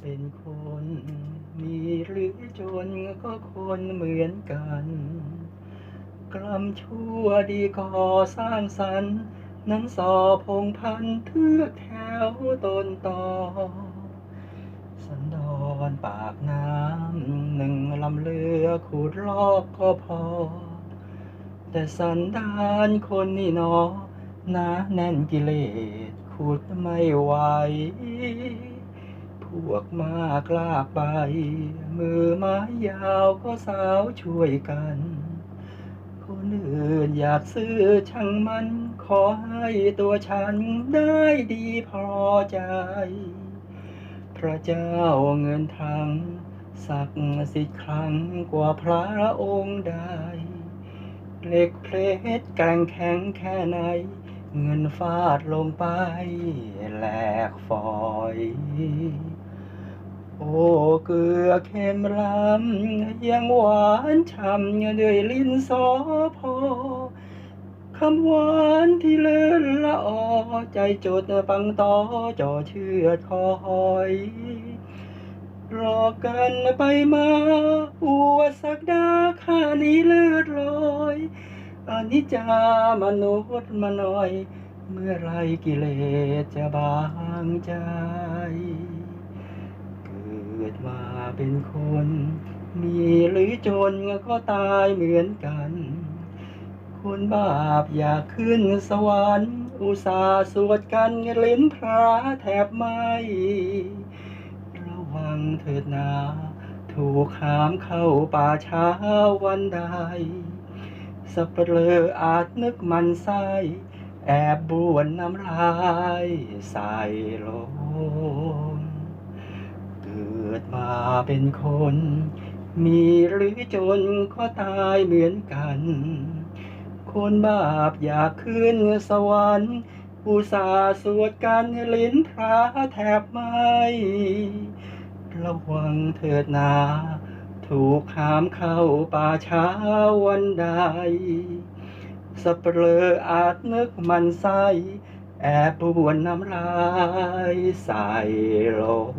เป็นคนมีหรือจนก็คนเหมือนกันกรรมชั่วดีก่อสร้างสรรค์นั้นสอพงพันธุ์เทือกแถวต้นต่อสันดอนปากน้ำหนึ่งลำเรือขูดลอกก็พอ แต่สันดานคนนี่นอหนาแน่นกิเลสขุดไม่ไหว วกมากลากไป มือไม้ยาวก็สาวช่วยกัน คนอื่นอยากซื้อช่างมัน ขอให้ตัวฉันได้ดีพอใจ พระเจ้าเงินทังศักดิ์สิทธิ์ครั้งกว่าพระองค์ใดเหล็กเพชรแกร่งแข็งแค่ไหน เงินฟาดลงไปแหลกฝอย โอ้เกลือเค็มล้ำยังหวานฉ่ำด้วยลิ้นสอพอคำหวานที่เลื่อนละออใจจดปังต่อจ่อเชือคอยรอกันไปมาอวสักดาข้านี้เลือดลอย นิจามนุษย์มาหน่อย เมื่อไรกิเลสจะบางใจ เกิดมาเป็นคน มีหรือจนก็ตายเหมือนกัน คนบาปอยากขึ้นสวรรค์ อุตส่าห์สวดกันเล่นพระแทบไม่ระวังเถิดนาถูกหามเข้าป่าช้าวันใด สับเปลืออาจนึกมันไส้แอบบ้วนน้ำลายใส่ลงเกิดมาเป็นคน มีหรือจนก็ตายเหมือนกัน คนบาปอยากขึ้นสวรรค์อุตส่าห์สวดกันลิ้นพระแทบไม่ ระวังเถิดนา ถูกหามเข้าป่าช้าวันใดสับเปลออาจนึกมันไสแอบปวนน้ำลายใส่ลง